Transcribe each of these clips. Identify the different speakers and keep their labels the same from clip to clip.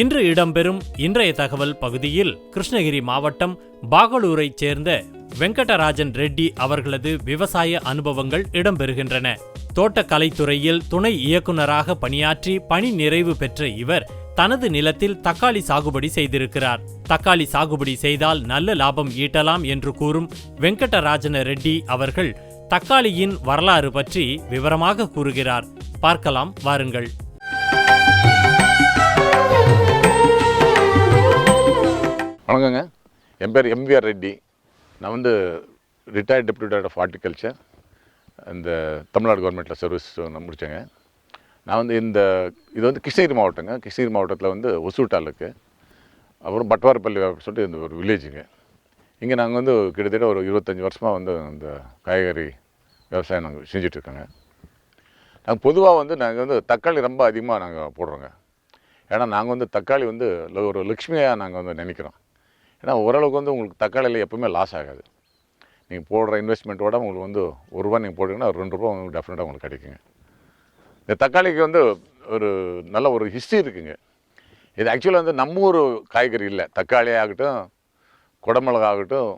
Speaker 1: இன்று இடம்பெறும் இன்றைய தகவல் பகுதியில் கிருஷ்ணகிரி மாவட்டம் பாகலூரைச் சேர்ந்த வெங்கடராஜன் ரெட்டி அவர்களது விவசாய அனுபவங்கள் இடம்பெறுகின்றன. தோட்டக்கலைத்துறையில் துணை இயக்குனராக பணியாற்றி பணி நிறைவு பெற்ற இவர் தனது நிலத்தில் தக்காளி சாகுபடி செய்திருக்கிறார். தக்காளி சாகுபடி செய்தால் நல்ல லாபம் ஈட்டலாம் என்று கூறும் வெங்கடராஜன ரெட்டி அவர்கள் தக்காளியின் வரலாறு பற்றி விவரமாக கூறுகிறார். பார்க்கலாம் வாருங்கள்.
Speaker 2: வணக்கங்க. என் பேர் எம்விஆர் ரெட்டி. நான் வந்து retired deputy director of horticulture இந்த தமிழ்நாடு கவர்மெண்ட்டில் சர்வீஸ் நான் முடித்தேங்க நான் வந்து இந்த இது வந்து கிருஷ்ணகிரி மாவட்டங்க. கிருஷ்ணகிரி மாவட்டத்தில் வந்து ஒசூர் தாலுக்கு. அப்புறம் பட்வாரப்பள்ளி அப்படின்னு சொல்லிட்டு இந்த ஒரு வில்லேஜுங்க இங்கே நாங்கள் வந்து கிட்டத்தட்ட ஒரு இருபத்தஞ்சி வருஷமாக வந்து இந்த காய்கறி விவசாயம் நாங்கள் செஞ்சிட்ருக்கோங்க நாங்கள் பொதுவாக வந்து நாங்கள் வந்து தக்காளி ரொம்ப அதிகமாக நாங்கள் போடுறோங்க. ஏன்னா நாங்கள் வந்து தக்காளி வந்து ஒரு லக்ஷ்மியாக நாங்கள் வந்து நினைக்கிறோம். ஏன்னா ஓரளவுக்கு வந்து உங்களுக்கு தக்காளியில் எப்பவுமே லாஸ் ஆகாது. நீங்கள் போடுற இன்வெஸ்ட்மெண்ட்டோட உங்களுக்கு வந்து ஒரு ரூபா நீங்கள் போட்டிங்கன்னா ஒரு ரெண்டு ரூபா உங்களுக்கு டெஃபினட்டாக உங்களுக்கு கிடைக்குங்க. இந்த தக்காளிக்கு வந்து ஒரு நல்ல ஒரு ஹிஸ்ட்ரி இருக்குங்க. இது ஆக்சுவலாக வந்து நம்ம ஊர் காய்கறி இல்லை. தக்காளி ஆகட்டும் குடமிளகா ஆகட்டும்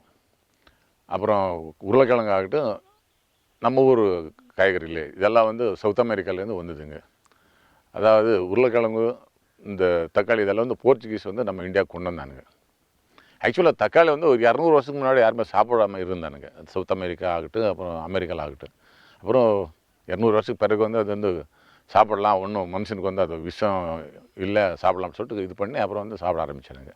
Speaker 2: அப்புறம் உருளைக்கிழங்கு ஆகட்டும் நம்ம ஊர் காய்கறி இல்லை. இதெல்லாம் வந்து சவுத் அமெரிக்காலேருந்து வந்ததுங்க. அதாவது உருளைக்கிழங்கு இந்த தக்காளி இதெல்லாம் வந்து போர்ச்சுகீஸ் வந்து நம்ம இந்தியாவுக்கு கொண்டு வந்தானுங்க. ஆக்சுவலாக தக்காளி வந்து ஒரு இரநூறு வருஷத்துக்கு முன்னாடி யாருமே சாப்பிடாம இருந்தானுங்க. சவுத் அமெரிக்கா ஆகட்டும் அப்புறம் அமெரிக்காவில் ஆகட்டும். அப்புறம் இரநூறு வருஷத்துக்கு பிறகு வந்து அது வந்து சாப்பிடலாம் ஒன்றும் மனுஷனுக்கு வந்து அது விஷம் இல்லை சாப்பிடலாம்னு சொல்லிட்டு இது பண்ணி அப்புறம் வந்து சாப்பிட ஆரம்பிச்சானுங்க.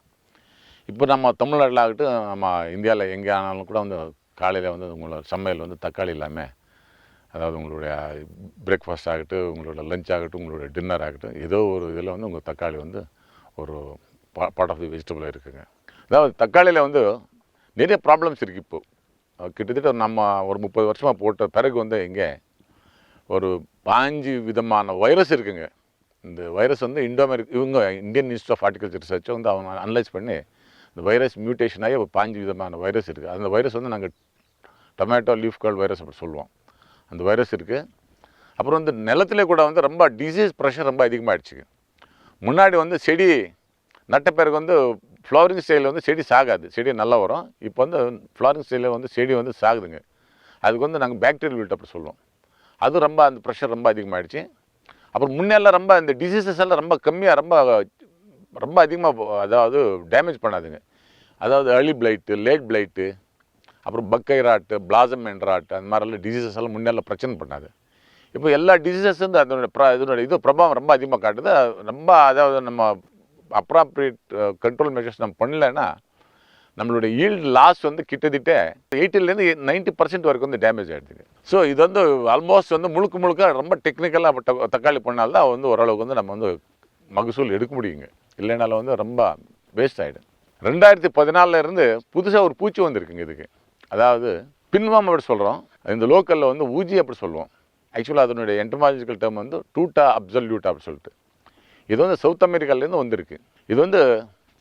Speaker 2: இப்போ நம்ம தமிழ்நாட்டில் ஆகட்டும் நம்ம இந்தியாவில் எங்கே ஆனாலும் கூட வந்து காலையில் வந்து உங்களோட சமையல் வந்து தக்காளி இல்லாமல் அதாவது உங்களுடைய பிரேக்ஃபாஸ்ட் ஆகட்டும் உங்களோட லஞ்ச் ஆகட்டும் உங்களுடைய டின்னர் ஆகட்டும் ஏதோ ஒரு இதில் வந்து உங்கள் தக்காளி வந்து ஒரு பார்ட் ஆஃப் தி வெஜிடபிள் இருக்குங்க. அதாவது தக்காளியில் வந்து நிறைய ப்ராப்ளம்ஸ் இருக்குது இப்போ. கிட்டத்தட்ட நம்ம ஒரு முப்பது வருஷமாக போட்ட பிறகு வந்து இங்கே ஒரு பாஞ்சு விதமான வைரஸ் இருக்குங்க. இந்த வைரஸ் வந்து இண்டோமெரிக் இவங்க இந்தியன் இன்ஸ்டியூட் ஆஃப் ஆர்டிகல்ச்சர் ரிசர்ச்சை வந்து அவங்க அனலைஸ் பண்ணி இந்த வைரஸ் மியூட்டேஷன் ஆகி ஒரு பாஞ்சு விதமான வைரஸ் இருக்குது அந்த வைரஸ் வந்து நாங்கள் டொமேட்டோ லீஃப் கால் வைரஸ் அப்படி சொல்லுவோம். அந்த வைரஸ் இருக்குது அப்புறம் வந்து நிலத்துல கூட வந்து ரொம்ப டிசீஸ் ப்ரெஷர் ரொம்ப அதிகமாகிடுச்சுங்க முன்னாடி வந்து செடி நட்ட பிறகு வந்து ஃப்ளவரிங் ஸ்டைலில் வந்து செடி சாகாது. செடி நல்லா வரும். இப்போ வந்து ஃப்ளவரிங் ஸ்டைலில் வந்து செடி வந்து சாகுதுங்க. அதுக்கு வந்து நாங்கள் பேக்டீரியல் வீட் அப்படி சொல்லுவோம் அது ரொம்ப அந்த ப்ரெஷர் ரொம்ப அதிகமாகிடுச்சு அப்புறம் முன்னெல்லாம் ரொம்ப இந்த டிசீசஸ் எல்லாம் ரொம்ப கம்மியாக ரொம்ப ரொம்ப அதிகமாக அதாவது டேமேஜ் பண்ணாதுங்க. அதாவது early பிளைட்டு லேட் பிளைட்டு அப்புறம் பக்கை ராட்டு பிளாசம் ராட்டு அந்த மாதிரிலாம் டிசீசஸ் எல்லாம் முன்னெல்லாம் பிரச்சனை பண்ணாது. இப்போ எல்லா டிசீசஸ் வந்து அதனுடைய ப்ர இதனுடைய இது பிரபாவம் ரொம்ப அதிகமாக காட்டுது. ரொம்ப அதாவது நம்ம அப்ராப்ரியேட் கண்ட்ரோல் மெஷர்ஸ் நம்ம பண்ணலைன்னா நம்மளுடைய ஈல்டு லாஸ் வந்து கிட்டத்தட்ட எயிட்டிலேருந்து நைன்ட்டி பர்சன்ட் வரைக்கும் வந்து டேமேஜ் ஆகிடுது ஸோ இது வந்து ஆல்மோஸ்ட் வந்து முழுக்க முழுக்க ரொம்ப டெக்னிக்கலாக தக்காளி பண்ணால்தான் வந்து ஓரளவுக்கு வந்து நம்ம வந்து மகசூல் எடுக்க முடியுங்க. இல்லைனாலும் வந்து ரொம்ப வேஸ்ட் ஆகிடும் ரெண்டாயிரத்தி பதினாலில் இருந்து புதுசாக ஒரு பூச்சி வந்திருக்குங்க இதுக்கு. அதாவது பின்வாம் அப்படி சொல்கிறோம் இந்த லோக்கலில் வந்து ஊஜி அப்படி சொல்லுவோம் ஆக்சுவலாக அதனுடைய என்டமாலஜிக்கல் டேர்ம் வந்து டூட்டா அப்சல்யூட்டா அப்படி சொல்லிட்டு. இது வந்து சவுத் அமெரிக்காலேருந்து வந்திருக்கு. இது வந்து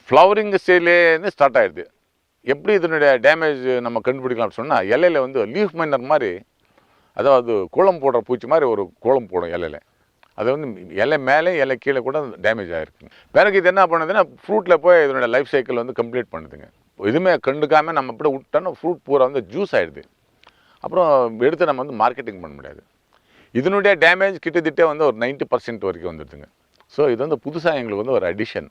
Speaker 2: ஃப்ளவரிங் ஸ்டேலேருந்து ஸ்டார்ட் ஆயிடுது எப்படி இதனுடைய டேமேஜ் நம்ம கண்டுபிடிக்கலாம் சொன்னால் இலையில வந்து லீஃப் மைனர் மாதிரி அதாவது கோலம் போடுற பூச்சி மாதிரி ஒரு கோலம் போடும் இலையில அது வந்து இலை மேலே இலை கீழே கூட டேமேஜ் ஆகிருக்கு பிறகு இது என்ன பண்ணுதுன்னா ஃப்ரூட்டில் போய் இதனுடைய லைஃப் சைக்கிள் வந்து கம்ப்ளீட் பண்ணுதுங்க. எதுவுமே கண்டுக்காமல் நம்ம அப்படியே விட்டோன்னா ஃப்ரூட் பூரா வந்து ஜூஸ் ஆகிடுது அப்புறம் எடுத்து நம்ம வந்து மார்க்கெட்டிங் பண்ண முடியாது. இதனுடைய டேமேஜ் கிட்டத்தட்ட வந்து ஒரு 90% பர்சன்ட் வரைக்கும் வந்துடுதுங்க. ஸோ இது வந்து புதுசாக எங்களுக்கு வந்து ஒரு அடிஷன்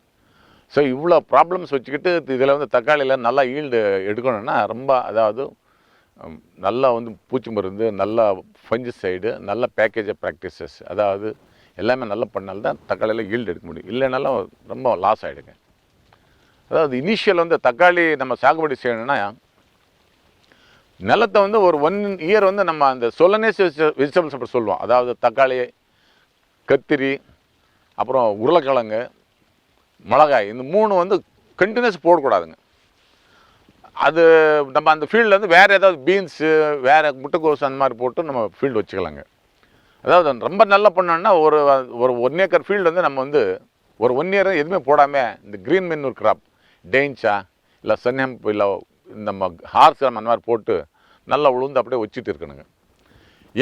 Speaker 2: ஸோ இவ்வளோ ப்ராப்ளம்ஸ் வச்சுக்கிட்டு இதில் வந்து தக்காளியில் நல்லா ஈல்டு எடுக்கணும்னா ரொம்ப அதாவது நல்லா வந்து பூச்சி மருந்து நல்லா ஃபஞ்சு சைடு நல்ல பேக்கேஜ் ப்ராக்டிசஸ் அதாவது எல்லாமே நல்லா பண்ணால்தான் தக்காளியில் ஈல்டு எடுக்க முடியும். இல்லைனாலும் ரொம்ப லாஸ் ஆகிடுங்க அதாவது இனிஷியல் வந்து தக்காளி நம்ம சாகுபடி செய்யணும்னா நிலத்தை வந்து ஒரு ஒன் இயர் வந்து நம்ம அந்த சொலனேஸ் வெஜிடபிள்ஸ் அப்படி சொல்லுவோம். அதாவது தக்காளி கத்திரி அப்புறம் உருளைக்கிழங்கு மிளகாய் இந்த மூணு வந்து கண்டினியூஸ் போடக்கூடாதுங்க. அது நம்ம அந்த ஃபீல்டில் வந்து வேறு ஏதாவது பீன்ஸு வேறு முட்டைக்கோஸ் அந்த மாதிரி போட்டு நம்ம ஃபீல்டு வச்சுக்கலாங்க. அதாவது ரொம்ப நல்லா பண்ணோன்னா ஒரு ஒரு ஒன் ஏக்கர் ஃபீல்டு வந்து நம்ம வந்து ஒரு ஒன் இயர் எதுவுமே போடாமல் இந்த க்ரீன் மென்னூர் கிராப் டெயின்ச்சா இல்லை சன்ஹெம்ப் இல்லை நம்ம ஹார்ஸ் அந்த மாதிரி போட்டு நல்லா உளுந்து அப்படியே வச்சுட்டு இருக்கணுங்க.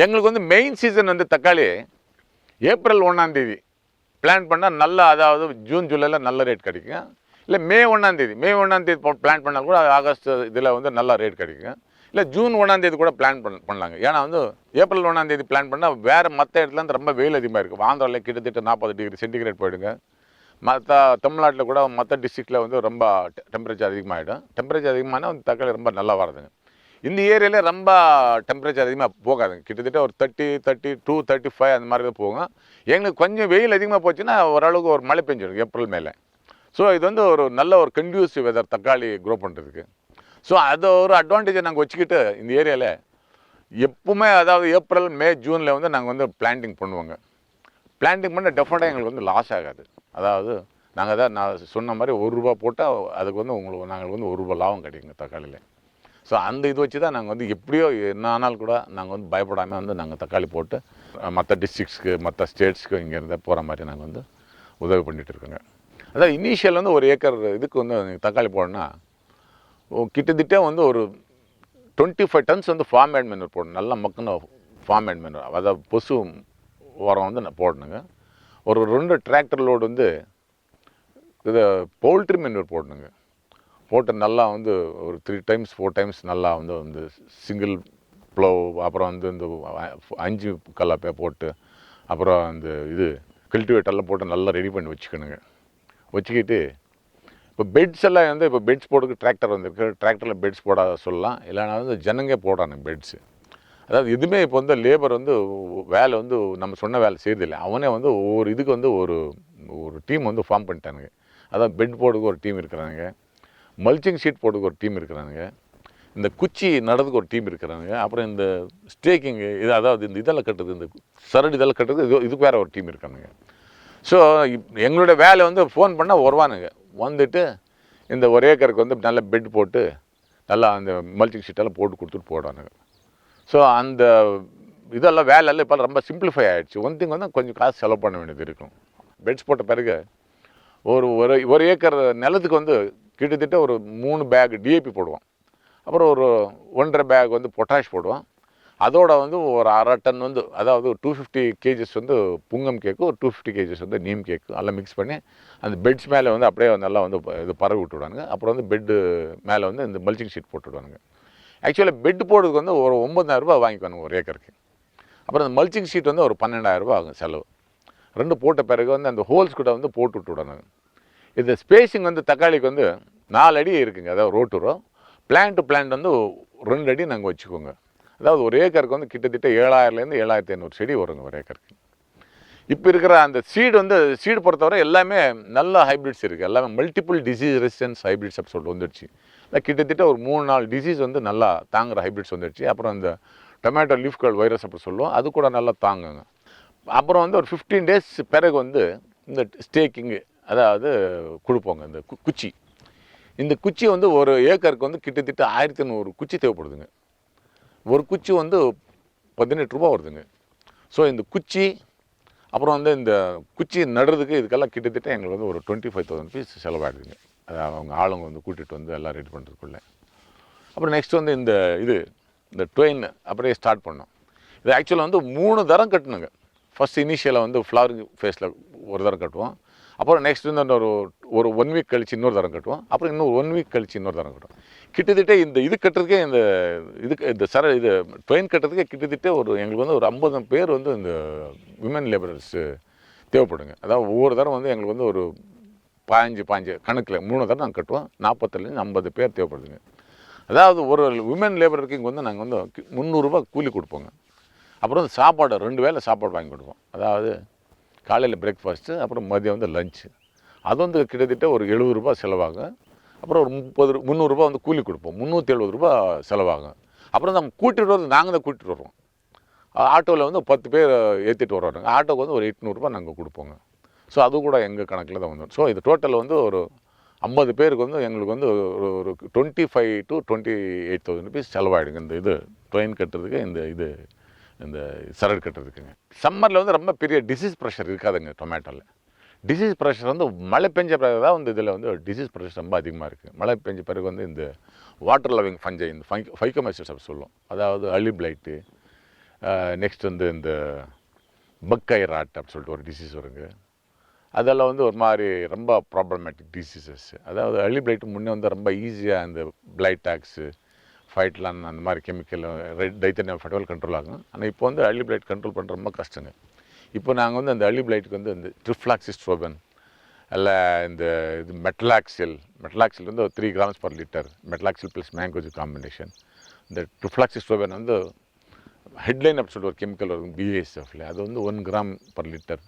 Speaker 2: எங்களுக்கு வந்து மெயின் சீசன் வந்து தக்காளி ஏப்ரல் ஒன்றாந்தேதி பிளான் பண்ணால் நல்ல அதாவது ஜூன் ஜூலையில் நல்ல ரேட் கிடைக்குங்க. இல்லை மே ஒன்றாந்தேதி மே ஒன்றாந்தேதி பிளான் பண்ணால் கூட ஆகஸ்ட் இதில் வந்து நல்ல ரேட் கிடைக்குங்க. இல்லை ஜூன் ஒன்றாந்தேதி கூட பிளான் பண்ண பண்ணலாங்க. ஏன்னா வந்து ஏப்ரல் ஒன்றாந்தேதி பிளான் பண்ணால் வேறு மற்ற இடத்துல வந்து ரொம்ப வெயில் அதிகமாக இருக்குது ஆந்திராவில் கிட்டத்தட்ட நாற்பது டிகிரி சென்டிகிரேட் போயிடுங்க. மற்ற தமிழ்நாட்டில் கூட மற்ற டிஸ்ட்ரிக்டில் வந்து ரொம்ப டெம்பரேச்சர் அதிகமாகிடும் டெம்பரேச்சர் அதிகமானால் வந்து தக்காளி ரொம்ப நல்லா வருதுங்க இந்த ஏரியாவில் ரொம்ப டெம்பரேச்சர் அதிகமாக போகாதுங்க. கிட்டத்தட்ட ஒரு thirty thirty to thirty five அந்த மாதிரி தான் போகும். எங்களுக்கு கொஞ்சம் வெயில் அதிகமாக போச்சுன்னா ஓரளவுக்கு ஒரு மழை பெஞ்சிடும் ஏப்ரல் மேலே. ஸோ இது வந்து ஒரு நல்ல ஒரு கண்டியூசிவ் வெதர் தக்காளி க்ரோ பண்ணுறதுக்கு ஸோ அது ஒரு அட்வான்டேஜை நாங்கள் வச்சுக்கிட்டு இந்த ஏரியாவில் எப்பவுமே அதாவது ஏப்ரல் மே ஜூனில் வந்து நாங்கள் வந்து பிளான்டிங் பண்ணுவோங்க. பிளான்டிங் பண்ண டெஃபினட்டாக எங்களுக்கு வந்து லாஸ் ஆகாது. அதாவது நாங்கள் தான் நான் சொன்ன மாதிரி ஒரு ரூபா போட்டால் அதுக்கு வந்து உங்களுக்கு நாங்கள் வந்து ஒரு ரூபா லாபம் கிடைக்குங்க தக்காளியில். ஸோ அந்த இது வச்சு தான் நாங்கள் வந்து எப்படியோ என்ன ஆனாலும் கூட நாங்கள் வந்து பயப்படாமல் வந்து நாங்கள் தக்காளி போட்டு மற்ற டிஸ்ட்ரிக்ஸ்க்கு மற்ற ஸ்டேட்ஸ்க்கு இங்கேருந்து போகிற மாதிரி நாங்கள் வந்து உதவி பண்ணிகிட்டு இருக்கோங்க. அதாவது இனிஷியல் வந்து ஒரு ஏக்கர் இதுக்கு வந்து தக்காளி போடணும்னா கிட்டத்தட்ட வந்து ஒரு டுவெண்ட்டி ஃபைவ் டன்ஸ் வந்து ஃபார்ம் மேட் மெனூர் போடணும். நல்லா மக்குன ஃபார்ம் மேட் மெனூர் அதாவது பொசு உரம் வந்து நான் போடணுங்க. ஒரு ரெண்டு டிராக்டர் லோடு வந்து இது போல்ட்ரி மெனூர் போடணுங்க. போட்டு நல்லா வந்து ஒரு த்ரீ டைம்ஸ் ஃபோர் டைம்ஸ் நல்லா வந்து வந்து சிங்கிள் ப்ளோ அப்புறம் வந்து இந்த அஞ்சு கல்லாப்பே போட்டு அப்புறம் அந்த இது கல்டிவேட்டர்லாம் போட்டு நல்லா ரெடி பண்ணி வச்சுக்கணுங்க. வச்சுக்கிட்டு இப்போ பெட்ஸ் எல்லாம் வந்து இப்போ பெட்ஸ் போடுறதுக்கு டிராக்டர் வந்திருக்கு. டிராக்டரில் பெட்ஸ் போடாத சொல்லலாம். இல்லைனா வந்து ஜனங்க போடானுங்க பெட்ஸு அதாவது எதுவுமே இப்போ வந்து லேபர் வந்து வேலை வந்து நம்ம சொன்ன வேலை செய்யறதில்லை அவனே வந்து ஒவ்வொரு இதுக்கு வந்து ஒரு ஒரு டீம் வந்து ஃபார்ம் பண்ணிட்டானுங்க. அதான் பெட் போடுறதுக்கு ஒரு டீம் இருக்கிறானுங்க. மல்ச்சிங் ஷீட் போட்டுக்கு ஒரு டீம் இருக்கிறானுங்க. இந்த குச்சி நடதுக்கு ஒரு டீம் இருக்கிறாங்க அப்புறம் இந்த ஸ்டேக்கிங்கு இது அதாவது இந்த இதெல்லாம் கட்டுறது இந்த சரடு இதெல்லாம் கட்டுறது இது இதுக்கு வேறு ஒரு டீம் இருக்கானுங்க. ஸோ எங்களுடைய வேலை வந்து ஃபோன் பண்ணால் வருவானுங்க. வந்துட்டு இந்த ஒரு ஏக்கருக்கு வந்து நல்ல பெட் போட்டு நல்லா அந்த மல்ச்சிங் ஷீட்டெல்லாம் போட்டு கொடுத்துட்டு போடுவானுங்க ஸோ அந்த இதெல்லாம் வேலையெல்லாம் இப்போ ரொம்ப சிம்பிளிஃபை ஆகிடுச்சு ஒன் திங் வந்து கொஞ்சம் காசு செலவு பண்ண வேண்டியது இருக்கும். பெட்ஸ் போட்ட பிறகு ஒரு ஒரு ஒரு ஏக்கர் நிலத்துக்கு வந்து கிட்டத்தட்ட ஒரு மூணு பேக் டிஏபி போடுவோம் அப்புறம் ஒரு ஒன்றரை பேக் வந்து பொட்டாஷ் போடுவோம் அதோட வந்து ஒரு அரை டன் வந்து அதாவது டூ ஃபிஃப்டி கேஜிஸ் வந்து புங்கம் கேக்கு ஒரு டூ ஃபிஃப்டி கேஜிஸ் வந்து நீம் கேக்கு எல்லாம் மிக்ஸ் பண்ணி அந்த பெட்ஸ் மேலே வந்து அப்படியே நல்லா வந்து இது பரவி விட்டுவிடுவானுங்க அப்புறம் வந்து பெட்டு மேலே வந்து இந்த மல்ச்சிங் ஷீட் போட்டுவிடுவானுங்க ஆக்சுவலாக பெட் போடுறதுக்கு வந்து ஒரு ஒம்பதாயிரம் ரூபாய் வாங்கிக்கணும் ஒரு ஏக்கருக்கு அப்புறம் அந்த மல்ச்சிங் ஷீட் வந்து ஒரு பன்னெண்டாயிரம் ரூபாய் ஆகும் செலவு. ரெண்டு போட்ட பிறகு வந்து அந்த ஹோல்ஸ் கூட வந்து போட்டு விட்டுவிடணும் இந்த ஸ்பேஸிங் வந்து தக்காளிக்கு வந்து நாலு அடி இருக்குங்க. அதாவது ரோட்டுரம் பிளான் டு பிளான்ட் வந்து ரெண்டு அடி நாங்கள் வச்சுக்கோங்க. அதாவது ஒரு ஏக்கருக்கு வந்து கிட்டத்தட்ட ஏழாயிரம்லேருந்து ஏழாயிரத்தி ஐநூறு செடி வருங்க ஒரு ஏக்கருக்கு இப்போ இருக்கிற அந்த சீடு வந்து சீடு பொறுத்தவரை எல்லாமே நல்ல ஹைபிரிட்ஸ் இருக்குது எல்லாமே மல்டிபிள் டிசீஸ் ரெசிஸ்டன்ஸ் ஹைப்ரிட்ஸ் அப்படி சொல்லிட்டு வந்துடுச்சு. கிட்டத்தட்ட ஒரு மூணு நாலு டிசீஸ் வந்து நல்லா தாங்குகிற ஹைபிரிட்ஸ் வந்துடுச்சு. அப்புறம் இந்த டொமேட்டோ லீஃப் கால் வைரஸ் அப்படி சொல்லுவோம். அது கூட நல்லா தாங்குங்க. அப்புறம் வந்து ஒரு ஃபிஃப்டீன் டேஸ் பிறகு வந்து இந்த ஸ்டேக்கிங்கு அதாவது கொடுப்போங்க இந்த கு- குச்சி. இந்த குச்சி வந்து ஒரு ஏக்கருக்கு வந்து கிட்டத்தட்ட ஆயிரத்தி நூறு குச்சி தேவைப்படுதுங்க. ஒரு குச்சி வந்து பதினெட்டு ரூபா வருதுங்க. ஸோ இந்த குச்சி அப்புறம் வந்து இந்த குச்சி நடுறதுக்கு இதுக்கெல்லாம் கிட்டத்தட்ட எங்களுக்கு வந்து ஒரு டுவெண்ட்டி ஃபைவ் தௌசண்ட் பீஸ் செலவாயிடுதுங்க. அது அவங்க ஆளுங்க வந்து கூட்டிகிட்டு வந்து எல்லாம் ரெடி பண்ணுறதுக்குள்ளே அப்புறம் நெக்ஸ்ட் வந்து இந்த இது இந்த ட்ரெயின் அப்படியே ஸ்டார்ட் பண்ணோம். இது ஆக்சுவலாக வந்து மூணு தரம் கட்டணுங்க. ஃபஸ்ட் இனிஷியலாக வந்து ஃப்ளவரிங் ஃபேஸில் ஒரு தரம் கட்டுவோம். அப்புறம் நெக்ஸ்ட் வந்து அந்த ஒரு ஒரு ஒன் வீக் கழிச்சு இன்னொரு தரம் கட்டுவோம். அப்புறம் இன்னொரு ஒன் வீக் கழிச்சு இன்னொரு தரம் கட்டுவோம். கிட்டத்தட்ட இந்த இது கட்டுறதுக்கே இந்த இதுக்கு இந்த சர இது ட்ரெயின் கட்டுறதுக்கே கிட்டத்தட்ட ஒரு எங்களுக்கு வந்து ஒரு ஐம்பது பேர் வந்து இந்த விமன் லேபரர்ஸு தேவைப்படுங்க. அதாவது ஒவ்வொரு தரம் வந்து எங்களுக்கு வந்து ஒரு பாஞ்சு பாஞ்சு கணக்கில் மூணு தரம் நாங்கள் கட்டுவோம். நாற்பத்துலேருந்து ஐம்பது பேர் தேவைப்படுதுங்க. அதாவது ஒரு விமன் லேபருக்கு இங்கே வந்து நாங்கள் வந்து முந்நூறுரூவா முந்நூறுரூபா கூலி கொடுப்போங்க. அப்புறம் வந்து சாப்பாடு ரெண்டு வேளை சாப்பாடு வாங்கி கொடுப்போம். அதாவது காலையில் பிரேக்ஃபாஸ்ட்டு அப்புறம் மதியம் வந்து லஞ்சு அது வந்து கிட்டத்தட்ட ஒரு எழுபது ரூபா செலவாகும். அப்புறம் ஒரு முப்பது முந்நூறுரூபா வந்து கூலி கொடுப்போம். முந்நூற்றி எழுபது ரூபா செலவாகும். அப்புறம் நம்ம கூட்டிகிட்டு வரது நாங்கள் தான் கூட்டிகிட்டு வருவோம். ஆட்டோவில் வந்து பத்து பேர் ஏற்றிட்டு வருவாங்க ஆட்டோக்கு வந்து ஒரு எட்நூறுபா நாங்கள் கொடுப்போங்க. ஸோ அது கூட எங்கள் கணக்கில் தான் வந்துடும் ஸோ இது டோட்டல் வந்து ஒரு ஐம்பது பேருக்கு வந்து எங்களுக்கு வந்து ஒரு ஒரு twenty five to twenty eight thousand rupees செலவாயிடுங்க இந்த இது ட்ரெயின் கட்டுறதுக்கு இந்த இது. இந்த சரடு கட்டுறதுக்குங்க. சம்மரில் வந்து ரொம்ப பெரிய டிசீஸ் ப்ரெஷர் இருக்காதுங்க டொமேட்டோவில் டிசீஸ் ப்ரெஷர் வந்து மழை பெஞ்ச பிறகு தான் வந்து இதில் வந்து டிசீஸ் ப்ரெஷர் ரொம்ப அதிகமாக இருக்குது மழை பெஞ்ச பிறகு வந்து இந்த வாட்டர் லவிங் ஃபஞ்சை இந்த ஃபை ஃபைக்கோமைசஸ் அப்படி சொல்லும். அதாவது அலி பிளைட்டு நெக்ஸ்ட் வந்து இந்த பக்கை ராட் அப்படின்னு சொல்லிட்டு ஒரு டிசீஸ் வருங்க. அதெல்லாம் வந்து ஒரு மாதிரி ரொம்ப ப்ராப்ளமேட்டிக் டிசீசஸ் அதாவது அலி பிளைட் முன்னே வந்து ரொம்ப ஈஸியாக அந்த பிளைட் டாக்ஸு ஃபைட்லான் அந்த மாதிரி கெமிக்கல் ரெட் டைத்தனியம் ஃபெடவல் கண்ட்ரோல் ஆகும். ஆனால் இப்போ வந்து அள்ளி பிளைட் கண்ட்ரோல் பண்ணுற ரொம்ப கஷ்டங்க. இப்போ நாங்கள் வந்து அந்த அள்ளி பிளைட்டுக்கு வந்து இந்த ட்ரிஃப்ளாக்சிஸ்ட்ரோபன் அல்ல இந்த இது மெட்டலாக்சில் மெட்டலாக்சில் வந்து ஒரு three grams per litre metalaxyl plus mancozeb combination இந்த ட்ரிஃப்ளாக்சிஸ்ட்ரோபன் வந்து ஹெட்லைன் அப்படி சொல்லிட்டு ஒரு கெமிக்கல் வரும் பிஎஸ்எஃப்ல அது வந்து ஒன் கிராம் பர் லிட்டர்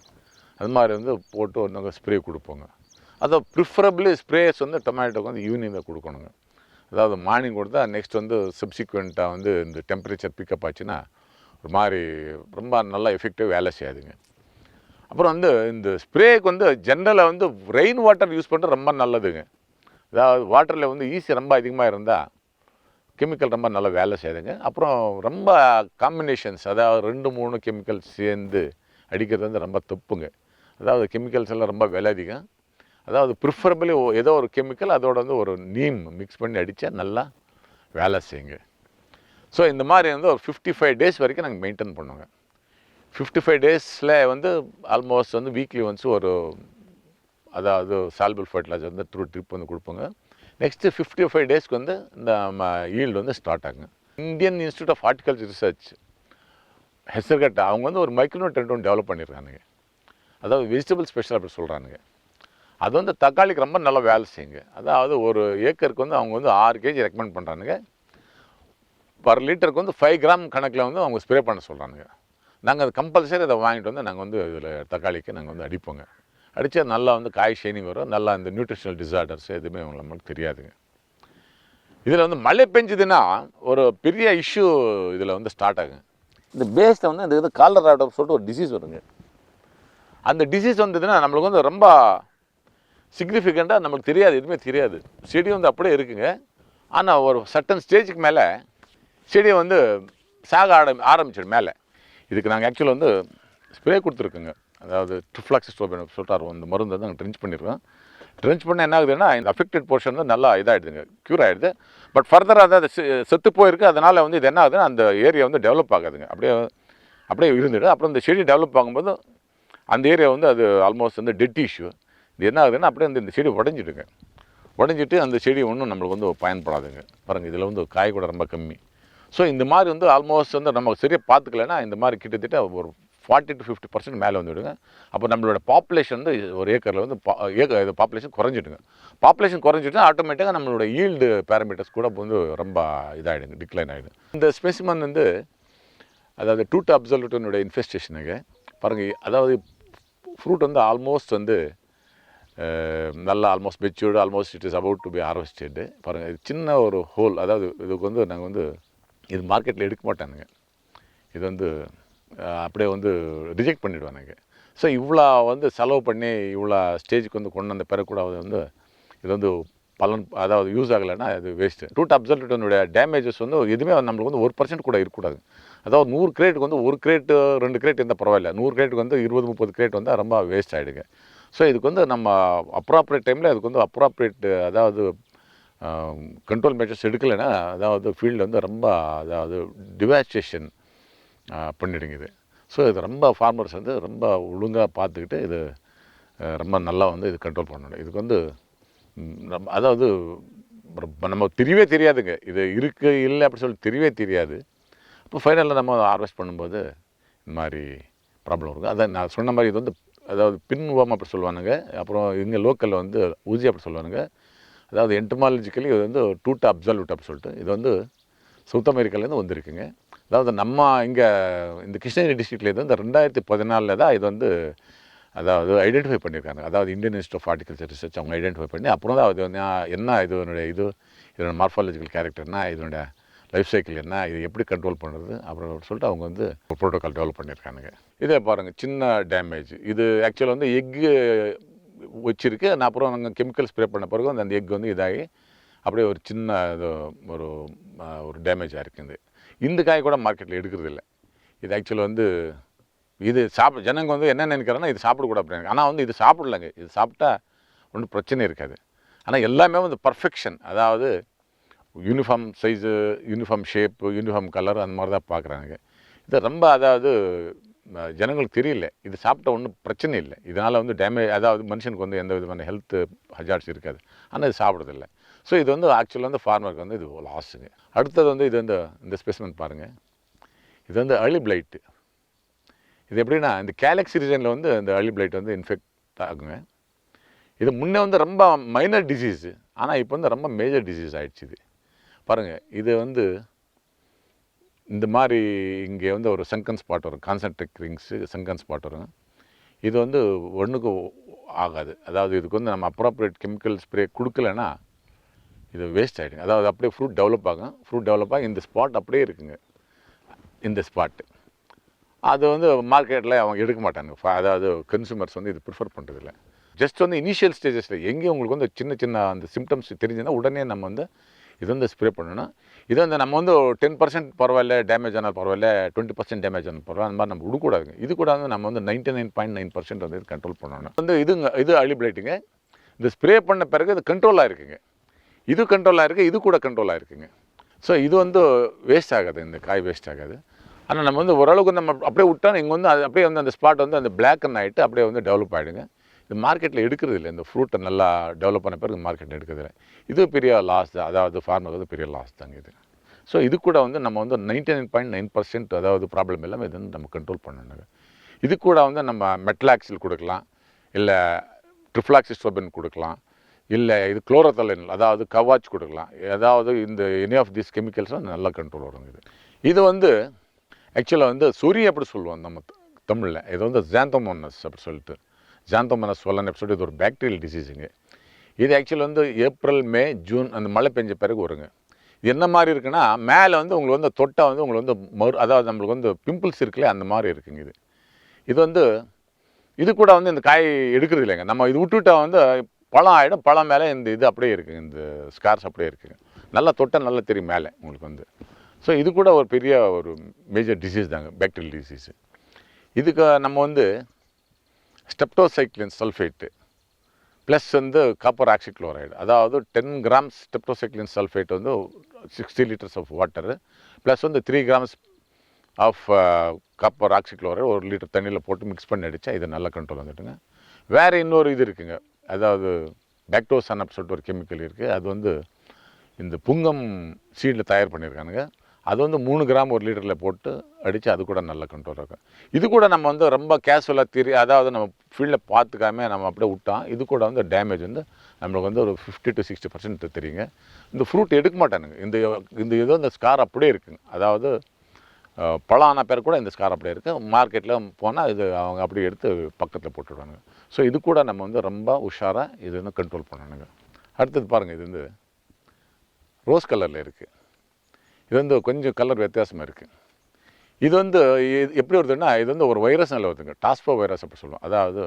Speaker 2: அது மாதிரி வந்து போட்டு ஒன்று ஸ்ப்ரே கொடுப்போங்க. அதை ப்ரிஃபரபிளி ஸ்ப்ரேஸ் வந்து டொமேட்டோக்கு வந்து ஈவினிங்கில் கொடுக்கணுங்க. அதாவது மார்னிங் கொடுத்தா நெக்ஸ்ட் வந்து சப்சிக்வெண்ட்டாக வந்து இந்த டெம்பரேச்சர் பிக்கப் ஆச்சுன்னா ஒரு மாதிரி ரொம்ப நல்லா எஃபெக்டிவ் வேலை செய்யாதுங்க. அப்புறம் வந்து இந்த ஸ்ப்ரேக்கு வந்து ஜென்ரலாக வந்து ரெயின் வாட்டர் யூஸ் பண்ணுறது ரொம்ப நல்லதுங்க. அதாவது வாட்டரில் வந்து ஈஸி ரொம்ப அதிகமாக இருந்தால் கெமிக்கல் ரொம்ப நல்லா வேலை செய்யுதுங்க. அப்புறம் ரொம்ப காம்பினேஷன்ஸ் அதாவது ரெண்டு மூணு கெமிக்கல் சேர்ந்து அடிக்கிறது வந்து ரொம்ப தப்புங்க. அதாவது கெமிக்கல்ஸ் எல்லாம் ரொம்ப விலை அதிகம். அதாவது ப்ரிஃபரபிளி ஏதோ ஒரு கெமிக்கல் அதோட வந்து ஒரு நீம் மிக்ஸ் பண்ணி அடித்தா நல்லா வேலை செய்யுங்க. ஸோ இந்த மாதிரி வந்து ஒரு ஃபிஃப்டி ஃபைவ் டேஸ் வரைக்கும் நாங்கள் மெயின்டைன் பண்ணுவோங்க. ஃபிஃப்டி ஃபைவ் டேஸில் வந்து ஆல்மோஸ்ட் வந்து வீக்லி ஒன்ஸ் ஒரு அதாவது சால்பிள் ஃபர்டிலைசர் வந்து த்ரூ ட்ரிப் வந்து கொடுப்போங்க. நெக்ஸ்ட்டு ஃபிஃப்டி ஃபைவ் டேஸ்க்கு வந்து இந்த ஈல்டு வந்து ஸ்டார்ட் ஆகுங்க. Indian Institute of Horticulture Research Hesaraghatta அவங்க வந்து ஒரு மைக்ரோ ட்ரெண்ட் ஒன்று டெவலப் பண்ணியிருக்கானுங்க அதாவது வெஜிடபிள் ஸ்பெஷல் அப்படி சொல்கிறானுங்க அது வந்து தக்காளிக்கு ரொம்ப நல்லா வேலை செய்யுங்க. அதாவது ஒரு ஏக்கருக்கு வந்து அவங்க வந்து ஆறு கேஜி ரெக்கமெண்ட் பண்ணுறானுங்க பர் லிட்டருக்கு வந்து ஃபைவ் கிராம் கணக்கில் வந்து அவங்க ஸ்ப்ரே பண்ண சொல்கிறானுங்க நாங்கள் அது கம்பல்சரி அதை வாங்கிட்டு வந்து நாங்கள் வந்து இதில் தக்காளிக்கு நாங்கள் வந்து அடிப்போங்க. அடித்தா நல்லா வந்து காய் ஷைனிங் வரும். நல்லா இந்த நியூட்ரிஷனல் டிசார்டர்ஸ் எதுவுமே நம்மளுக்கு தெரியாதுங்க. இதில் வந்து மழை பெஞ்சுதுன்னா ஒரு பெரிய இஷ்யூ இதில் வந்து ஸ்டார்ட் ஆகுங்க. இந்த பேஸில் வந்து இந்த இது காலராடோ சொல்லிட்டு ஒரு டிசீஸ் வருங்க. அந்த டிசீஸ் வந்ததுன்னா நம்மளுக்கு வந்து ரொம்ப சிக்னிஃபிகண்ட்டாக நம்மளுக்கு தெரியாது எதுவுமே தெரியாது. செடி வந்து அப்படியே இருக்குங்க. ஆனால் ஒரு சட்டன் ஸ்டேஜுக்கு மேலே செடியை வந்து சாக ஆட ஆரம்பிச்சிடும் மேலே. இதுக்கு நாங்கள் ஆக்சுவலாக வந்து ஸ்ப்ரே கொடுத்துருக்குங்க. அதாவது ட்ரிஃப்ளாக்சிஸ்டோபின் சொல்லிட்டு அந்த மருந்து வந்து நாங்கள் ட்ரென்ச் பண்ணியிருக்கோம் ட்ரென்ச் பண்ண என்ன ஆகுதுன்னா இந்த அஃபெக்டட் போர்ஷன் வந்து நல்லா இதாகிடுதுங்க க்யூர் ஆகிடுது பட் ஃபர்தராக அதாவது செத்து போயிருக்கு. அதனால் வந்து இது என்ன ஆகுதுன்னா அந்த ஏரியா வந்து டெவலப் ஆகாதுங்க. அப்படியே அப்படியே இருந்துடும் அப்புறம் இந்த செடி டெவலப் ஆகும்போது அந்த ஏரியா வந்து அது ஆல்மோஸ்ட் வந்து டெட் இஷ்யூ இது என்ன ஆகுதுன்னா அப்படியே அந்த இந்த செடி உடஞ்சிடுங்க. உடஞ்சிட்டு அந்த செடி ஒன்றும் நம்மளுக்கு வந்து பயன்படாதுங்க. பாருங்கள் இதில் வந்து காய் கூட ரொம்ப கம்மி. ஸோ இந்த மாதிரி வந்து ஆல்மோஸ்ட் வந்து நம்ம சரியாக பார்த்துக்கலன்னா இந்த மாதிரி கிட்டத்தட்ட ஒரு ஃபார்ட்டி டு ஃபிஃப்டி பர்சன்ட் மேலே வந்துவிடுங்க அப்போ நம்மளோட பாப்புலேஷன் வந்து ஒரு ஏக்கரில் வந்து பா- ஏக்கர் இது பாப்புலேஷன் குறைஞ்சிடுங்க. பாப்புலேஷன் குறைஞ்சிட்டுனா ஆட்டோமேட்டிக்காக நம்மளோட ஈல்டு பேராமீட்டர்ஸ் கூட வந்து ரொம்ப இதாகிடுங்க டிக்ளைன் ஆகிடும் இந்த ஸ்பெசிமன் வந்து அதாவது டூட் அப்சல்யூட்டனுடைய இன்ஃபெஸ்டேஷனுங்க பாருங்கள் அதாவது ஃப்ரூட் வந்து ஆல்மோஸ்ட் வந்து நல்லா almost matured almost it is about to be harvested பாருங்கள் இது சின்ன ஒரு ஹோல் அதாவது இதுக்கு வந்து நாங்கள் வந்து இது மார்க்கெட்டில் எடுக்க மாட்டானுங்க இது வந்து அப்படியே வந்து ரிஜெக்ட் பண்ணிவிடுவானுங்க ஸோ இவ்வளோ வந்து செலவு பண்ணி இவ்வளோ ஸ்டேஜுக்கு வந்து கொண்டு வந்த பிறகு கூட அது வந்து இது வந்து பலன் அதாவது யூஸ் ஆகலைன்னா அது வேஸ்ட்டு ரூட் அப்சல்யூட்டனுடைய டேமேஜஸ் வந்து எதுவுமே நம்மளுக்கு வந்து ஒரு பர்சன்ட் கூட இருக்கக்கூடாது அதாவது நூறு கிரேட்டுக்கு வந்து ஒரு கிரேட்டு ரெண்டு கிரேட் இருந்தால் பரவாயில்ல நூறு கிரேட்டுக்கு வந்து இருபது முப்பது கிரேட் வந்து ரொம்ப வேஸ்ட் ஆகிடுங்க ஸோ இதுக்கு வந்து நம்ம அப்ராப்ரேட் டைமில் அதுக்கு வந்து அப்ராப்ரேட் அதாவது கண்ட்ரோல் மெஷர்ஸ் எடுக்கலைன்னா அதாவது ஃபீல்டு வந்து ரொம்ப அதாவது டிவாஸ்டேஷன் பண்ணிடுங்குது. ஸோ இது ரொம்ப ஃபார்மர்ஸ் வந்து ரொம்ப ஒழுங்காக பார்த்துக்கிட்டு இது ரொம்ப நல்லா வந்து இது கண்ட்ரோல் பண்ணணும். இதுக்கு வந்து ரொம்ப அதாவது ரொம்ப- நம்ம தெரியவே தெரியாதுங்க. இது இருக்குது இல்லை அப்படி சொல்லி தெரியவே தெரியாது. இப்போ ஃபைனலில் நம்ம ஹார்வெஸ்ட் பண்ணும்போது இந்த மாதிரி ப்ராப்ளம் இருக்கும். அதான் நான் சொன்ன மாதிரி இது வந்து அதாவது பின்வாம் அப்படி சொல்லுவானுங்க. அப்புறம் இங்கே லோக்கலில் வந்து ஊசி அப்படி சொல்லுவானுங்க. அதாவது என்டமாலஜிக்கலி இது வந்து டூட்டா அப்சல்யூட் அப்படி சொல்லிட்டு இது வந்து சவுத் அமெரிக்காலேருந்து வந்திருக்குங்க. அதாவது நம்ம இங்கே இந்த கிருஷ்ணகிரி டிஸ்ட்ரிக்ட்ல இது வந்து ரெண்டாயிரத்தி பதினாலில் தான் இது வந்து அதாவது ஐடென்டிஃபை பண்ணியிருக்காங்க அதாவது Indian Institute of Horticulture Research அவங்க ஐடென்டிஃபை பண்ணி அப்புறம் தான் அது என்ன இதனுடைய இது இதனுடைய மார்ஃபாலஜிக்கல் கேரக்டர்னால் இதனுடைய லைஃப் சைக்கிள் என்ன இது எப்படி கண்ட்ரோல் பண்ணுறது அப்புறம் சொல்லிட்டு அவங்க வந்து ப்ரோட்டோக்கால் டெவலப் பண்ணியிருக்கானுங்க. இதே பாருங்கள் சின்ன டேமேஜ் இது ஆக்சுவலாக வந்து எக்கு வச்சிருக்கு நான் அப்புறம் நாங்கள் கெமிக்கல் ஸ்ப்ரே பண்ண பிறகு அந்த எக் வந்து இதாகி அப்படியே ஒரு சின்ன இது ஒரு ஒரு டேமேஜாக இருக்குது இந்த காய் கூட மார்க்கெட்டில் எடுக்கிறது இல்லை. இது ஆக்சுவலாக வந்து இது சாப்பிட ஜனங்க வந்து என்ன நினைக்கிறாங்கன்னா இது சாப்பிடக்கூடாது அப்படின்னு ஆனால் வந்து இது சாப்பிடலங்க. இது சாப்பிட்டா ஒன்றும் பிரச்சனை இருக்காது. ஆனால் எல்லாமே வந்து பர்ஃபெக்ஷன் அதாவது uniform size uniform shape uniform colour அந்த மாதிரி தான் பார்க்குறாங்க. இது ரொம்ப அதாவது ஜனங்களுக்கு தெரியல. இது சாப்பிட்ட ஒன்றும் பிரச்சனை இல்லை. இதனால் வந்து டேமேஜ் அதாவது மனுஷனுக்கு வந்து எந்த விதமான ஹெல்த் ஹஜார்ட்ஸ் இருக்காது. ஆனால் இது சாப்பிட்றதில்ல. ஸோ இது வந்து ஆக்சுவலாக வந்து ஃபார்மருக்கு வந்து இது லாஸுங்க அடுத்தது வந்து இது வந்து இந்த ஸ்பெசிமெண்ட் பாருங்கள் இது வந்து அர்லி பிளைட்டு இது எப்படின்னா இந்த கேலக்ஸி ரீஜனில் வந்து இந்த அர்லி பிளைட் வந்து இன்ஃபெக்ட் ஆகுங்க. இது முன்னே வந்து ரொம்ப மைனர் டிசீஸு ஆனால் இப்போ வந்து ரொம்ப மேஜர் டிசீஸ் ஆகிடுச்சு இது. பாருங்கள் இது வந்து இந்த மாதிரி இங்கே வந்து ஒரு சங்கன் ஸ்பாட் வரும். கான்சன்ட்ரேட் ரிங்ஸு சங்கன் ஸ்பாட் வரும். இது வந்து ஒன்றுக்கு ஆகாது. அதாவது இதுக்கு வந்து நம்ம அப்ராப்ரியேட் கெமிக்கல் ஸ்ப்ரே கொடுக்கலன்னா இது வேஸ்ட் ஆகிடுங்க அதாவது அப்படியே ஃப்ரூட் டெவலப் ஆகும். ஃப்ரூட் டெவலப் ஆகும் இந்த ஸ்பாட் அப்படியே இருக்குங்க. இந்த ஸ்பாட்டு அது வந்து மார்க்கெட்டில் அவங்க எடுக்க மாட்டாங்க. ஃப- அதாவது கன்சூமர்ஸ் வந்து இது ப்ரிஃபர் பண்ணுறதில்ல ஜஸ்ட் வந்து இனிஷியல் ஸ்டேஜஸில் எங்கேயும் உங்களுக்கு வந்து சின்ன சின்ன அந்த சிம்டம்ஸ் தெரிஞ்சுன்னா உடனே நம்ம வந்து இது வந்து ஸ்ப்ரே பண்ணணும் இது வந்து நம்ம வந்து டென் பர்சன்ட் பரவாயில்ல டேமேஜ் ஆனால் பரவாயில்ல டுவெண்ட்டி பர்சன்ட் டேமேஜ் ஆனால் பரவாயில்ல அந்த மாதிரி நம்ம விடக்கூடாதுங்க. இது கூட வந்து நம்ம வந்து ninety nine point nine percent வந்து இது கண்ட்ரோல் பண்ணணும். வந்து இதுங்க இது அலிபிளைட்டுங்க இந்த ஸ்ப்ரே பண்ண பிறகு இது கண்ட்ரோலாக இருக்குங்க இது கண்ட்ரோலாக இருக்குது இது கூட கண்ட்ரோலாக இருக்குங்க ஸோ இது வந்து வேஸ்ட் ஆகாது இந்த காய் வேஸ்ட் ஆகாது. ஆனால் நம்ம வந்து ஓரளவுக்கு நம்ம அப்படியே விட்டோம் இங்கே வந்து அது அப்படியே வந்து அந்த ஸ்பாட் வந்து அந்த பிளாக் அண்ட் ஆகிட்டு அப்படியே வந்து டெவலப் ஆகிடுங்க இது மார்க்கெட்டில் எடுக்கிறது இல்லை. இந்த ஃப்ரூட்டை நல்லா டெவலப் பண்ண பிறகு மார்க்கெட்டில் எடுக்கிறது இல்லை. இது பெரிய லாஸ் தான். அதாவது ஃபார்மருக்கு வந்து பெரிய லாஸ் தாங்க இது. ஸோ இது கூட வந்து நம்ம வந்து ninety nine point nine percent அதாவது ப்ராப்ளம் இல்லாமல் இது வந்து நம்ம கண்ட்ரோல் பண்ணணுங்க. இது கூட வந்து நம்ம மெட்லாக்சில் கொடுக்கலாம். இல்லை ட்ரிஃப்ளாக்சிஸ்டோபின் கொடுக்கலாம். இல்லை இது குளோரோத்தலின் அதாவது கவாச் கொடுக்கலாம். ஏதாவது இந்த எனி ஆஃப் தீஸ் கெமிக்கல்ஸ் நல்லா கண்ட்ரோல் வரும் இது. இது வந்து ஆக்சுவலாக வந்து சொறி அப்படி சொல்லுவோம் நம்ம தமிழில். இது வந்து ஜாந்தோமோனஸ் அப்படி சொல்லிட்டு. ஜாந்தோமனஸ் சொல்லன்னு சொல்லி சொல்லிட்டு இது ஒரு பேக்டீரியல் டிசீஸுங்க இது ஆக்சுவலி வந்து ஏப்ரல் மே ஜூன் அந்த மழை பெஞ்ச பிறகு வருங்க. இது என்ன மாதிரி இருக்குன்னா மேலே வந்து உங்களுக்கு வந்து தொட்டை வந்து உங்களுக்கு வந்து மறு அதாவது நம்மளுக்கு வந்து பிம்பிள்ஸ் இருக்குல்ல அந்த மாதிரி இருக்குங்க இது. இது வந்து இது கூட வந்து இந்த காய் எடுக்கிறது இல்லைங்க. நம்ம இது விட்டுட்டா வந்து பழம் ஆகிடும் பழம் மேலே இந்த இது அப்படியே இருக்குங்க இந்த ஸ்கார்ஸ் அப்படியே இருக்குங்க. நல்லா தொட்டால் நல்லா தெரியும் மேலே உங்களுக்கு வந்து. ஸோ இது கூட ஒரு பெரிய ஒரு மேஜர் டிசீஸ் தாங்க பேக்டீரியல் டிசீஸு இதுக்கு நம்ம வந்து ஸ்டெப்டோசைக்ளின் சல்ஃபேட்டு ப்ளஸ் வந்து காப்பர் ஆக்சிக்ளோரைடு அதாவது டென் கிராம்ஸ் ஸ்டெப்டோசைக்ளின் சல்ஃபேட் வந்து sixty litres of water plus வந்து three grams of copper oxychloride ஒரு லிட்டர் தண்ணியில் போட்டு மிக்ஸ் பண்ணி அடித்தா இது நல்லா கண்ட்ரோல் வந்துட்டுங்க. வேறு இன்னொரு இது இருக்குங்க. அதாவது பேக்டோசன் அப்படி சொல்லிட்டு ஒரு கெமிக்கல் இருக்குது அது வந்து இந்த புங்கம் சீடில் தயார் பண்ணியிருக்கானுங்க அது வந்து மூணு கிராம் ஒரு லிட்டரில் போட்டு அடித்து அது கூட நல்ல கண்ட்ரோல் இருக்கும். இது கூட நம்ம வந்து ரொம்ப கேஷுவலாக தெரிய அதாவது நம்ம ஃபீல்டில் பார்த்துக்காம நம்ம அப்படியே விட்டோம் இது கூட வந்து டேமேஜ் வந்து நம்மளுக்கு வந்து ஒரு ஃபிஃப்டி டு சிக்ஸ்டி பர்சன்ட் தெரியுங்க. இந்த ஃப்ரூட் எடுக்க மாட்டானுங்க. இந்த இந்த இது இந்த ஸ்கார் அப்படியே இருக்குங்க. அதாவது பழம் ஆன பேர் கூட இந்த ஸ்கார் அப்படியே இருக்குது மார்க்கெட்டில் போனால் இது அவங்க அப்படியே எடுத்து பக்கத்தில் போட்டுடுவாங்க ஸோ இது கூட நம்ம வந்து ரொம்ப உஷாராக இது வந்து கண்ட்ரோல் பண்ணணுங்க. அடுத்தது பாருங்கள் இது வந்து ரோஸ் கலரில் இருக்குது இது வந்து கொஞ்சம் கலர் வித்தியாசமாக இருக்குது இது வந்து இது எப்படி வருதுன்னா இது வந்து ஒரு வைரஸ் நல்ல வருதுங்க. டாஸ்போ வைரஸ் அப்படி சொல்லுவோம். அதாவது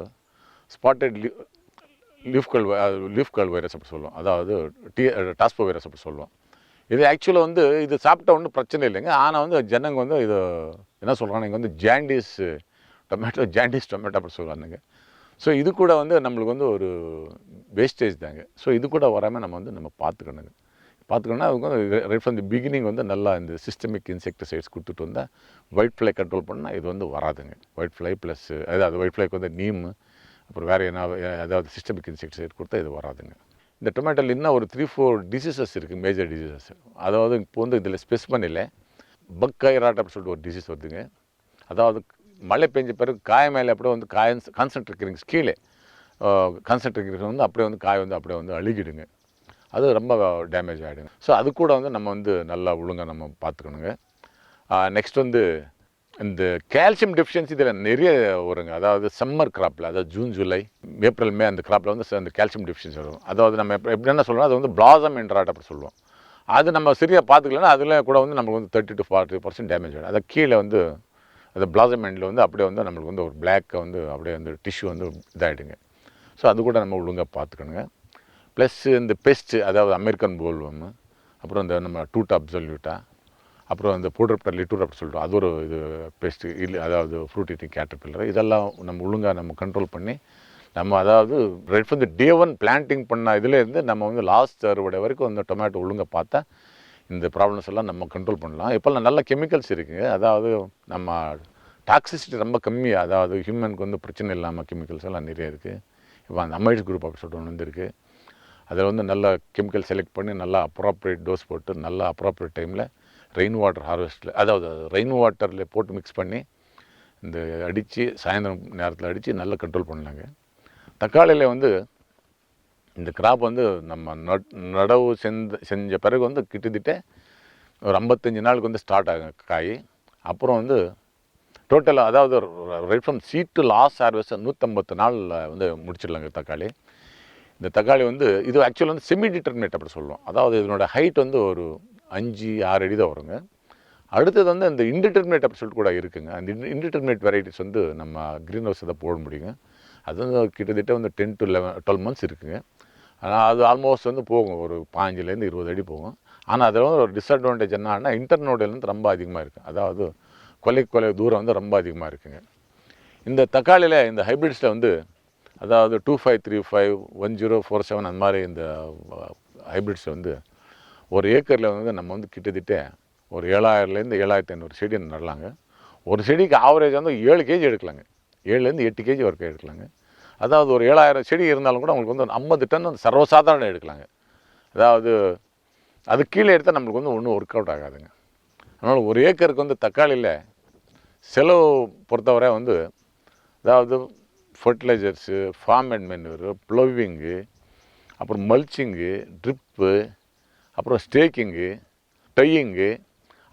Speaker 2: spotted leave leaf curl leaf curl virus அப்படி சொல்லுவோம். அதாவது டி டாஸ்போ வைரஸ் அப்படி சொல்லுவோம். இது ஆக்சுவலாக வந்து இது சாப்பிட்ட ஒன்றும் பிரச்சனை இல்லைங்க. ஆனால் வந்து ஜனங்க வந்து இது என்ன சொல்கிறாங்க இங்கே வந்து ஜாண்டிஸ் டொமேட்டோ ஜாண்டிஸ் டொமேட்டோ அப்படி சொல்கிறாங்க ஸோ இது கூட வந்து நம்மளுக்கு வந்து ஒரு வேஸ்டேஜ் தாங்க. ஸோ இது கூட வராமல் நம்ம வந்து நம்ம பார்த்துக்கணுங்க. பார்த்துக்கணும்னா அவங்க ரைட் ஃப்ரம் தி பிகினிங் வந்து நல்லா இந்த சிஸ்டமிக் இன்செக்டிசைட்ஸ் கொடுத்துட்டு வந்தால் ஒயிட் ஃப்ளை கண்ட்ரோல் பண்ணால் இது வந்து வராதுங்க. ஒயிட் ஃப்ளை ப்ளஸ் அதாவது ஒயிட் ஃப்ளைக்கு வந்து நீம் அப்புறம் வேறு என்ன அதாவது சிஸ்டமிக் இன்செக்டிசைட் கொடுத்தா இது வராதுங்க. இந்த டொமேட்டோவில் இன்னும் ஒரு த்ரீ ஃபோர் டிசீசஸ் இருக்குது மேஜர் டிசீசஸ் அதாவது இப்போ வந்து இதில் ஸ்பெசிமன் இல்லை. பக் கைராட் அப்படின்னு சொல்லிட்டு ஒரு டிசீஸ் வருதுங்க. அதாவது மழை பெஞ்ச பிறகு காய மேலே அப்படியே வந்து காயன்ஸ் கான்சன்ட்ரேட் கீழே. கான்சன்ட்ரேட் வந்து அப்படியே வந்து காய் வந்து அப்படியே வந்து அழுகிடுங்க. அது ரொம்ப டேமேஜ் ஆகிடுங்க ஸோ அது கூட வந்து நம்ம வந்து நல்லா ஒழுங்காக நம்ம பார்த்துக்கணுங்க நெக்ஸ்ட் வந்து இந்த கால்சியம் டெஃபிஷியன்சி இதில் நிறைய வருங்க. அதாவது சம்மர் கிராப்பில் அதாவது ஜூன் ஜூலை ஏப்ரல் மே அந்த கிராப்பில் வந்து அந்த கால்சியம் டெஃபிஷியன்சி வரும். அதாவது நம்ம எப்படி என்ன சொல்கிறோம் அது வந்து பிளாசம் என்றாட் அப்படி சொல்லுவோம். அது நம்ம சரியாக பார்த்துக்கலன்னா அதில் கூட வந்து நம்மளுக்கு வந்து thirty to forty percent damage ஆகிடும் அதை கீழே வந்து அந்த பிளாசம் எண்டில் வந்து அப்படியே வந்து நம்மளுக்கு வந்து ஒரு பிளாக்கை வந்து அப்படியே வந்து டிஷ்யூ வந்து இதாகிடுங்க ஸோ அது கூட நம்ம ஒழுங்காக பார்த்துக்கணுங்க ப்ளஸ்ஸு இந்த பெஸ்ட்டு அதாவது அமெரிக்கன் போல்வம் அப்புறம் இந்த நம்ம டூட் அப்சல்யூட்டா அப்புறம் இந்த போட்ரப்டர் லிட்டூர் அப்படி சொல்லிட்டு அது ஒரு இது பெஸ்ட்டு இல்லை அதாவது ஃப்ரூட் ஈட்டிங் கேட்டர்பில்லர் இதெல்லாம் நம்ம ஒழுங்காக நம்ம கண்ட்ரோல் பண்ணி நம்ம அதாவது right from the day one planting பண்ண இதுலேருந்து நம்ம வந்து லாஸ்ட் அறுவடை வரைக்கும் வந்து டொமேட்டோ ஒழுங்காக பார்த்தா இந்த ப்ராப்ளம்ஸ் எல்லாம் நம்ம கண்ட்ரோல் பண்ணலாம். இப்போல்லாம் நல்ல கெமிக்கல்ஸ் இருக்குங்க அதாவது நம்ம டாக்ஸிசிட்டி ரொம்ப கம்மி அதாவது ஹியூமனுக்கு வந்து பிரச்சனை இல்லாமல் கெமிக்கல்ஸ் எல்லாம் நிறைய இருக்குது இப்போ அந்த அமைடு குரூப் அப்படி சொல்லிட்டு ஒன்று வந்துருக்கு அதில் வந்து நல்லா கெமிக்கல் செலக்ட் பண்ணி நல்லா அப்ராப்ரியேட் டோஸ் போட்டு நல்லா அப்ராப்ரியேட் டைமில் ரெயின் வாட்டர் ஹார்வெஸ்ட்டில் அதாவது ரெயின் வாட்டரில் போட்டு மிக்ஸ் பண்ணி இந்த அடித்து சாயந்தரம் நேரத்தில் அடித்து நல்லா கண்ட்ரோல் பண்ணலாங்க. தக்காளியில் வந்து இந்த கிராப் வந்து நம்ம நட் நடவு செஞ்ச செஞ்ச பிறகு வந்து கிட்டத்தட்ட ஒரு ஐம்பத்தஞ்சு நாளுக்கு வந்து ஸ்டார்ட் ஆகும் காய். அப்புறம் வந்து டோட்டலாக அதாவது right from seed loss last harvest நூற்றம்பத்து நாளில் வந்து முடிச்சிடலாங்க தக்காளி. இந்த தக்காளி வந்து இது ஆக்சுவலாக வந்து செமி டிட்டர்மினேட் அப்படி சொல்லுவோம். அதாவது இதனோட ஹைட் வந்து ஒரு அஞ்சு ஆறு அடி தான் வருங்க. அடுத்தது வந்து அந்த இன்டிட்டர்மினேட் அப்படி சொல்லிட்டு கூட இருக்குங்க. அந்த இன்டிட்டர்மினேட் வெரைட்டிஸ் வந்து நம்ம க்ரீன் ஹவுஸ் தான் போட முடியுங்க. அது வந்து கிட்டத்தட்ட வந்து ten to eleven twelve months இருக்குங்க. ஆனால் அது ஆல்மோஸ்ட் வந்து போகும். ஒரு பாஞ்சிலேருந்து இருபது அடி போகும். ஆனால் அதில் வந்து ஒரு டிஸ்அட்வான்டேஜ் என்னன்னா இன்டர்னோடிலேருந்து ரொம்ப அதிகமாக இருக்குது அதாவது கொலை கொலை தூரம் வந்து ரொம்ப அதிகமாக இருக்குங்க. இந்த தக்காளியில் இந்த ஹைப்ரிட்ஸில் வந்து அதாவது two five three five one zero four seven அந்த மாதிரி இந்த ஹைப்ரிட்ஸ் வந்து ஒரு ஏக்கரில் வந்து நம்ம வந்து கிட்டத்தட்ட ஒரு ஏழாயிரம்லேருந்து ஏழாயிரத்தி ஐநூறு செடி நடலாங்க. ஒரு செடிக்கு ஆவரேஜ் வந்து ஏழு கேஜி எடுக்கலாங்க. ஏழுலேருந்து எட்டு கேஜி வரைக்கும் எடுக்கலாங்க. அதாவது ஒரு ஏழாயிரம் செடி இருந்தாலும் கூட உங்களுக்கு வந்து ஒரு ஐம்பது டன் வந்து சர்வசாதாரணம் எடுக்கலாங்க. அதாவது அது கீழே எடுத்தால் நம்மளுக்கு வந்து ஒன்றும் ஒர்க் அவுட் ஆகாதுங்க. அதனால் ஒரு ஏக்கருக்கு வந்து தக்காளியில் செலவு பொறுத்தவரை வந்து அதாவது fertilisers farm and manure ploughing அப்புறம் மல்ச்சிங்கு ட்ரிப்பு அப்புறம் ஸ்டேக்கிங்கு டையிங்கு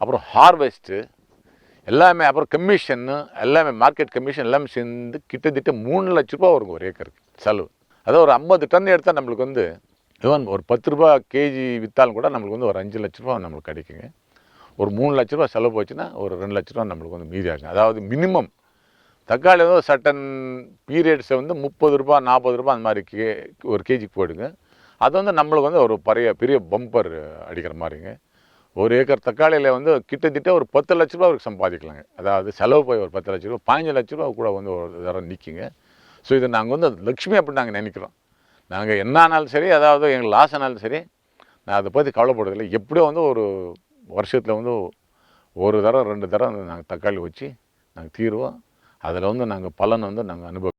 Speaker 2: அப்புறம் ஹார்வெஸ்ட்டு எல்லாமே அப்புறம் கமிஷன்னு எல்லாமே மார்க்கெட் கமிஷன் எல்லாமே சேர்ந்து கிட்டத்தட்ட மூணு லட்ச ரூபா வரும் ஒரு ஏக்கருக்கு செலவு. அதாவது ஒரு ஐம்பது டன் எடுத்தால் நம்மளுக்கு வந்து ஈவன் ஒரு பத்து ரூபா கேஜி விற்றாலும் கூட நம்மளுக்கு வந்து ஒரு அஞ்சு லட்ச ரூபா நம்மளுக்கு கிடைக்குங்க. ஒரு மூணு லட்ச ரூபா செலவு போச்சுன்னா ஒரு ரெண்டு லட்ச ரூபா நம்மளுக்கு வந்து மீதி ஆகும் அதாவது மினிமம் தக்காளி வந்து சட்டன் பீரியட்ஸை வந்து முப்பது ரூபா நாற்பது ரூபா அந்த மாதிரி கே ஒரு கேஜிக்கு போயிடுங்க. அது வந்து நம்மளுக்கு வந்து ஒரு பெரிய பெரிய பம்பர் அடிக்கிற மாதிரிங்க. ஒரு ஏக்கர் தக்காளியில் வந்து கிட்டத்தட்ட ஒரு பத்து லட்ச ரூபா அவருக்கு சம்பாதிக்கலாங்க. அதாவது செலவு போய் ஒரு பத்து லட்ச ரூபா பதினஞ்சு லட்ச ரூபா கூட வந்து ஒரு தரம் நிற்கிங்க ஸோ இதை நாங்கள் வந்து லக்ஷ்மி அப்படி நாங்கள் நினைக்கிறோம். நாங்கள் என்ன ஆனாலும் சரி அதாவது எங்கள் லாஸ் ஆனாலும் சரி நான் அதை பற்றி கவலைப்படுறதில்லை. எப்படியோ வந்து ஒரு வருஷத்தில் வந்து ஒரு தரம் ரெண்டு தரம் நாங்கள் தக்காளி வச்சு நாங்கள் தீருவோம். அதில் வந்து நாங்கள் பலன் வந்து நாங்கள் அனுபவம்